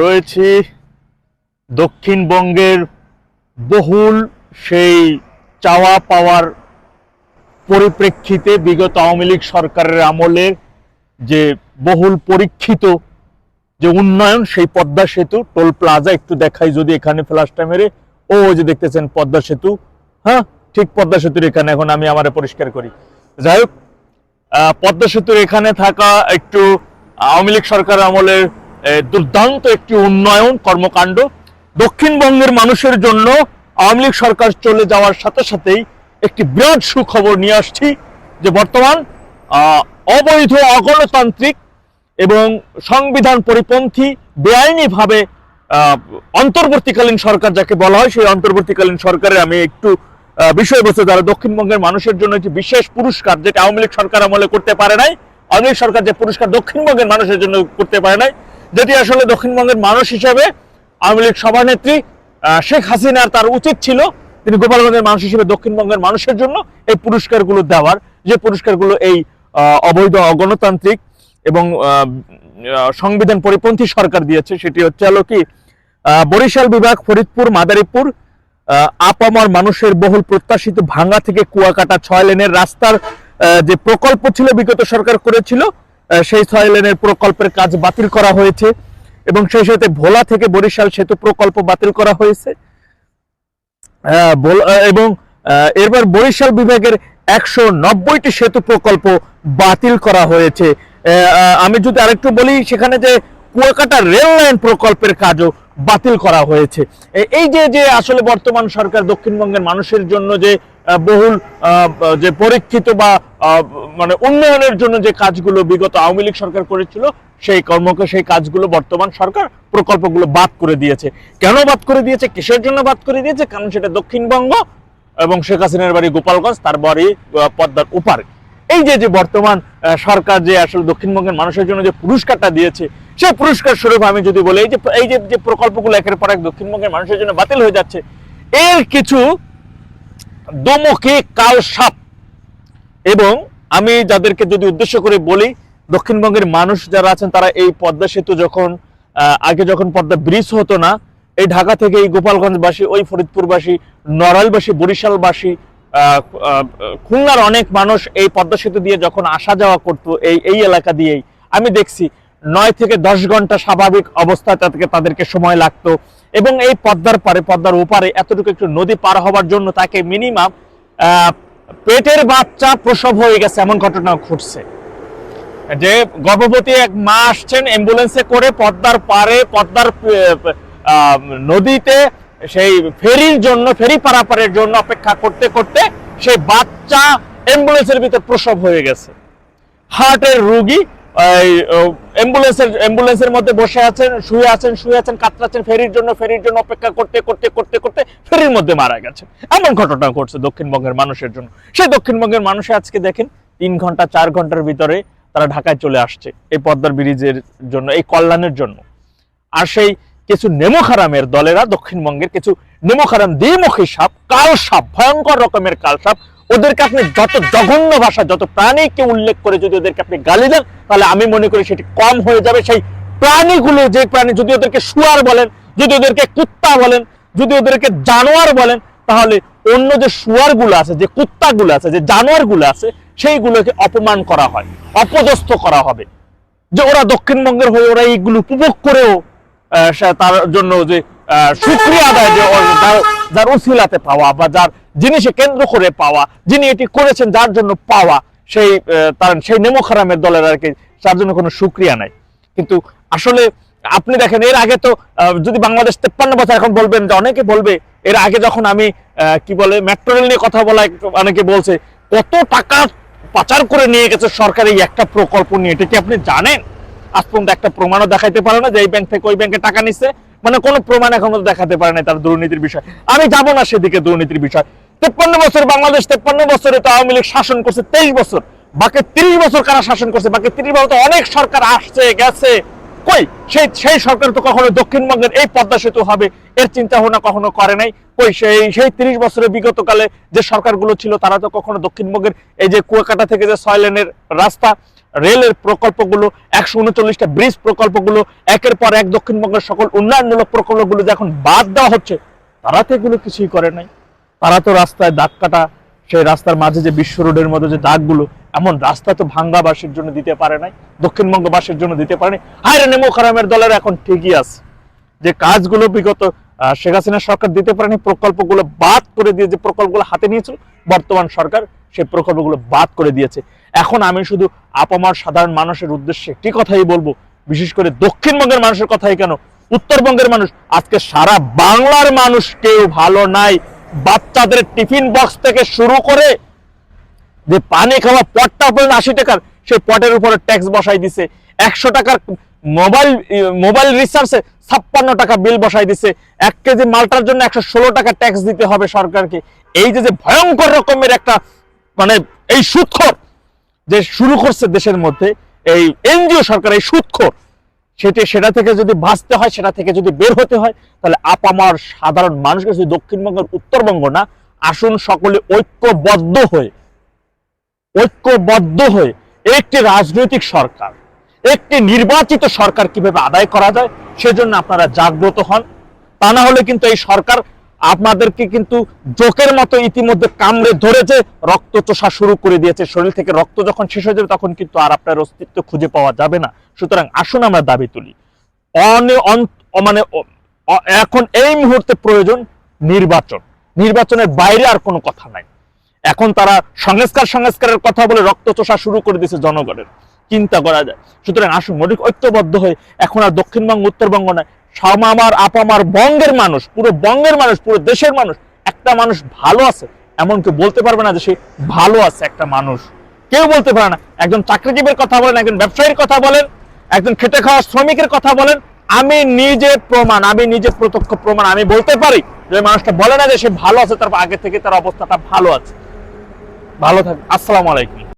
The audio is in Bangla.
রয়েছি দক্ষিণবঙ্গের বহুল সেই চাওয়া পাওয়ার পরিপ্রেক্ষিতে বিগত আওয়ামী লীগ সরকারের আমলের যে বহুল পরীক্ষিত যে উন্নয়ন, সেই পদ্মা সেতু, টোল প্লাজা একটু দেখাই যদি এখানে ফ্ল্যাশটা মেরে ও যে দেখতেছেন পদ্মা সেতু। হ্যাঁ ঠিক পদ্মা সেতুর এখানে। এখন আমি আমার পরিষ্কার করি। যাই হোক পদ্মা সেতুর এখানে থাকা একটু আওয়ামী লীগ সরকার আমলের দুর্দান্ত একটি উন্নয়ন কর্মকাণ্ড। দক্ষিণবঙ্গের মানুষের জন্য আওয়ামী লীগ সরকার চলে যাওয়ার সাথে সাথেই একটি বিরাট সুখবর নিয়ে আসছি যে বর্তমান অবৈধ অগণতান্ত্রিক এবং সংবিধান পরিপন্থী, বেআইনিভাবে অন্তর্বর্তীকালীন সরকার যাকে বলা হয়, সেই অন্তর্বর্তীকালীন সরকারে আমি একটু বিষয়বস্তু, যারা দক্ষিণবঙ্গের মানুষের জন্য একটি বিশেষ পুরস্কার যেটা আওয়ামী লীগ সরকার আমলে করতে পারে নাই, আওয়ামী লীগ সরকার যে পুরস্কার দক্ষিণবঙ্গের মানুষের জন্য করতে পারে নাই যেটি আসলে দক্ষিণবঙ্গের মানুষ হিসেবে আওয়ামী লীগ সভানেত্রী শেখ হাসিনার তার উচিত ছিল তিনি গোপালগঞ্জের মানুষ হিসেবে দক্ষিণবঙ্গের মানুষের জন্য এই পুরস্কারগুলো দেওয়ার, যে পুরস্কারগুলো এই অবৈধ অগণতান্ত্রিক এবং সংবিধান পরিপন্থী সরকার দিয়েছে, সেটি হচ্ছে হলো কি বরিশাল বিভাগ, ফরিদপুর, মাদারীপুর আপামর মানুষের বহুল প্রত্যাশিত ভাঙ্গা থেকে কুয়াকাটা ছয় লেনের রাস্তার যে প্রকল্প ছিল বিগত সরকার করেছিল সেই ছয় লেনের প্রকল্পের কাজ বাতিল করা হয়েছে এবং সেই সাথে ভোলা থেকে বরিশাল সেতু প্রকল্প বাতিল করা হয়েছে। এবং এরপর বরিশাল বিভাগের একশো নব্বইটি সেতু প্রকল্প বাতিল করা হয়েছে। আমি যদি আরেকটু বলি, সেখানে যে কুয়াকাটা রেল লাইন প্রকল্পের কাজও বাতিল করা হয়েছে। এই যে যে আসলে বর্তমান সরকার দক্ষিণবঙ্গের মানুষের জন্য যে বহুল যে পরীক্ষিত বা মানে উন্নয়নের জন্য যে কাজগুলো বিগত আওয়ামী লীগ সরকার করেছিল, সেই কর্মকে সেই কাজগুলো বর্তমান সরকার প্রকল্পগুলো বাদ করে দিয়েছে। কেন বাদ করে দিয়েছে? কিসের জন্য বাদ করে দিয়েছে? কারণ সেটা দক্ষিণবঙ্গ এবং শেখ হাসিনার বাড়ি গোপালগঞ্জ, তার বাড়ি পদ্মার উপারে এই যে যে বর্তমান সরকার যে আসলে দক্ষিণবঙ্গের মানুষের জন্য যে পুরস্কারটা দিয়েছে, সেই পুরস্কার স্বরূপ আমি যদি বলি, এই যে এই যে যে প্রকল্পগুলো একের পর এক দক্ষিণবঙ্গের মানুষের জন্য বাতিল হয়ে যাচ্ছে, এর কিছু দমকে কাল সাপ। এবং আমি যাদেরকে যদি উদ্দেশ্য করে বলি, দক্ষিণবঙ্গের মানুষ যারা আছেন, তারা এই পদ্মা সেতু যখন আগে যখন পদ্মা ব্রিজ হতো না, এই ঢাকা থেকে এই গোপালগঞ্জবাসী, ওই ফরিদপুরবাসী, নড়াইলবাসী, বরিশালবাসী খুলনার অনেক মানুষ এই পদ্মা সেতু দিয়ে যখন আসা যাওয়া করতো, এই এই এলাকা দিয়েই। আমি দেখছি নয় থেকে দশ ঘণ্টা স্বাভাবিক অবস্থায় তাদেরকে তাদেরকে সময় লাগতো। এবং এই পদ্মার পারে, পদ্মার ওপারে এতটুকু একটু নদী পার হওয়ার জন্য তাকে মিনিমাম পেটের বাচ্চা প্রসব হয়ে গেছে এমন ঘটনা ঘটছে। যে গর্ভবতী এক মা আসছেন অ্যাম্বুলেন্সে করে পদ্মার পারে, পদ্মার নদীতে সেই ফেরির জন্য, ফেরি পারাপারের জন্য অপেক্ষা করতে করতে সেই বাচ্চা অ্যাম্বুলেন্সের ভিতরে প্রসব হয়ে গেছে। হার্টের রুগী অ্যাম্বুলেন্সের অ্যাম্বুলেন্সের মধ্যে বসে আছেন, শুয়ে আছেন শুয়ে আছেন, কাতরাচ্ছেন, ফেরির জন্য ফেরির জন্য অপেক্ষা করতে করতে করতে করতে ফেরির মধ্যে মারা গেছে। এমন ঘটনা ঘটছে দক্ষিণবঙ্গের মানুষের জন্য। সেই দক্ষিণবঙ্গের মানুষ আজকে দেখেন, তিন ঘণ্টা, চার ঘণ্টার ভিতরে তারা ঢাকায় চলে আসছে এই পদ্মার ব্রিজের জন্য, এই কল্যাণের জন্য। আর সেই কিছু নেমোখারামের দলেরা দক্ষিণবঙ্গের কিছু নেমোখারাম দ্বিমুখী সাপ কাল সাপ ভয়ঙ্কর রকমের কাল সাপ ওদেরকে আপনি যত জঘন্য ভাষা, যত প্রাণীকে উল্লেখ করে যদি ওদেরকে আপনি গালি দেন, তাহলে আমি মনে করি সেটি কম হয়ে যাবে। সেই প্রাণীগুলো, যে প্রাণী যদি ওদেরকে শুয়ার বলেন, যদি ওদেরকে কুত্তা বলেন, যদি ওদেরকে জানোয়ার বলেন, তাহলে অন্য যে শুয়ারগুলো আছে, যে কুত্তাগুলো আছে, যে জানোয়ারগুলো আছে, সেইগুলোকে অপমান করা হয়, অপদস্থ করা হবে। যে ওরা দক্ষিণবঙ্গের হয়ে ওরা এইগুলো উপভোগ করেও তার জন্য যে শুকরিয়া আদায় যে যার- উসিলাতে পাওয়া বা যার জিনিসে কেন্দ্র করে পাওয়া, যিনি এটি করেছেন যার জন্য পাওয়া, সেই তার সেই নেমোখারামের দলের আর কি, তার জন্য কোনো শুক্রিয়া নাই। কিন্তু আসলে আপনি দেখেন, এর আগে তো যদি বাংলাদেশ তেপ্পান্ন বছর এখন বলবেন, যে অনেকে বলবে, এর আগে যখন আমি কি বলে মেট্রো রেল নিয়ে কথা বলা, অনেকে বলছে, কত টাকা পাচার করে নিয়ে গেছে সরকার এই একটা প্রকল্প নিয়ে। এটা কি আপনি জানেন? আজ পর্যন্ত একটা প্রমাণও দেখাইতে পারে না যে এই ব্যাংক থেকে ওই ব্যাংকে টাকা নিচ্ছে মানে কোনো প্রমাণ এখনও দেখাতে পারে না তার দুর্নীতির বিষয়। আমি যাব না সেদিকে দুর্নীতির বিষয়। তেপ্পান্ন বছর বাংলাদেশ, তেপ্পান্ন বছরে তো আওয়ামী লীগ শাসন করছে, তেইশ বছর। বাকি তিরিশ বছর কারা শাসন করছে? বাকি তিরিশ বছর অনেক সরকার আসছে, গেছে। কই? সেই সেই সরকার তো কখনো দক্ষিণবঙ্গের এই পদ্মা সেতু হবে, এর চিন্তা ভাবনা কখনো করে নাই। কই, সেই সেই তিরিশ বছরের বিগত কালে যে সরকারগুলো ছিল, তারা তো কখনো দক্ষিণবঙ্গের এই যে কুয়াকাটা থেকে যে ছয় লেনের রাস্তা রেলের প্রকল্পগুলো, একশো উনচল্লিশটা ব্রিজ প্রকল্পগুলো, একের পর এক দক্ষিণবঙ্গের সকল উন্নয়নমূলক প্রকল্পগুলো যে এখন বাদ দেওয়া হচ্ছে, তারা তো এগুলো কিছুই করে নাই। তারা তো রাস্তায় দাগ কাটা, সেই রাস্তার মাঝে যে বিশ্ব রোডের মধ্যে যে দাগগুলো, এমন রাস্তা তো ভাঙ্গাবাসীর জন্য দিতে পারে নাই, দক্ষিণবঙ্গবাসীর জন্য দিতে পারে নাই। হায়রে নেমো খারামের দলের এখন ঠিকই আছে। যে কাজগুলো বিগত শেখ হাসিনা সরকার দিতে পারেনি, প্রকল্পগুলো বাদ করে দিয়ে যে প্রকল্পগুলো হাতে নিয়েছিল, বর্তমান সরকার সেই প্রকল্পগুলো বাদ করে দিয়েছে। এখন আমি শুধু আপামার সাধারণ মানুষের উদ্দেশ্যে একটি কথাই বলব, বিশেষ করে দক্ষিণবঙ্গের মানুষের কথাই কেন? উত্তরবঙ্গের মানুষ, আজকে সারা বাংলার মানুষ কেউ ভালো নাই। বাচ্চাদের টিফিন বক্স থেকে শুরু করে যে পানি খাওয়া পটটা পড়েন আশি টাকার সেই পটের উপরে ট্যাক্স বসাই দিছে। একশো টাকার মোবাইল মোবাইল রিচার্জে ছাপ্পান্ন টাকা বিল বসাই দিছে। এক কেজি মালটার জন্য একশো ষোলো টাকা ট্যাক্স দিতে হবে সরকারকে। এই যে যে ভয়ঙ্কর রকমের একটা মানে এই সুৎখর যে শুরু করছে দেশের মধ্যে, এই এনজিও সরকার, এই সুৎখর, সেটি সেটা থেকে যদি বাঁচতে হয়, সেটা থেকে যদি বের হতে হয়, তাহলে আপামার সাধারণ মানুষকে শুধু দক্ষিণবঙ্গের উত্তরবঙ্গ না, আসুন সকলে ঐক্যবদ্ধ হয়ে ঐক্যবদ্ধ হয়ে একটি রাজনৈতিক সরকার, একটি নির্বাচিত সরকার কীভাবে আদায় করা যায়, সেজন্য আপনারা জাগ্রত হন। তা না হলে কিন্তু এই সরকার আপনাদেরকে কিন্তু জোকের মতো ইতিমধ্যে কামড়ে ধরেছে রক্ত চোষা শুরু করে দিয়েছে। শরীর থেকে রক্ত যখন শেষ হয়ে যাবে, তখন কিন্তু আর আপনার অস্তিত্ব খুঁজে পাওয়া যাবে না। সুতরাং আসুন আমরা দাবি তুলি। মানে এখন এই মুহূর্তে প্রয়োজন নির্বাচন। নির্বাচনের বাইরে আর কোনো কথা নাই। এখন তারা সংস্কার, সংস্কারের কথা বলে রক্ত চোষা শুরু করে দিয়েছে জনগণের। চিন্তা করা যায়। সুতরাং আসুন মৌলিক ঐক্যবদ্ধ হয়ে এখন আর দক্ষিণবঙ্গ, উত্তরবঙ্গ নয় সামামার আপামার বঙ্গের মানুষ, পুরো বঙ্গের মানুষ, পুরো দেশের মানুষ, একটা মানুষ ভালো আছে। এমন কেউ বলতে পারবে না যে সে ভালো আছে একটা মানুষ। কেউ বলতে পারে না। একজন চাকরিজীবীর কথা বলেন, একজন ব্যবসায়ীর কথা বলেন, একজন খেটে খাওয়া শ্রমিকের কথা বলেন, আমি নিজে প্রমাণ, আমি নিজে প্রত্যক্ষ প্রমাণ, আমি বলতে পারি যে মানুষটা বলে না যে সে ভালো আছে তার আগে থেকে তার অবস্থাটা ভালো আছে। ভালো থাকবে আসসালামু আলাইকুম।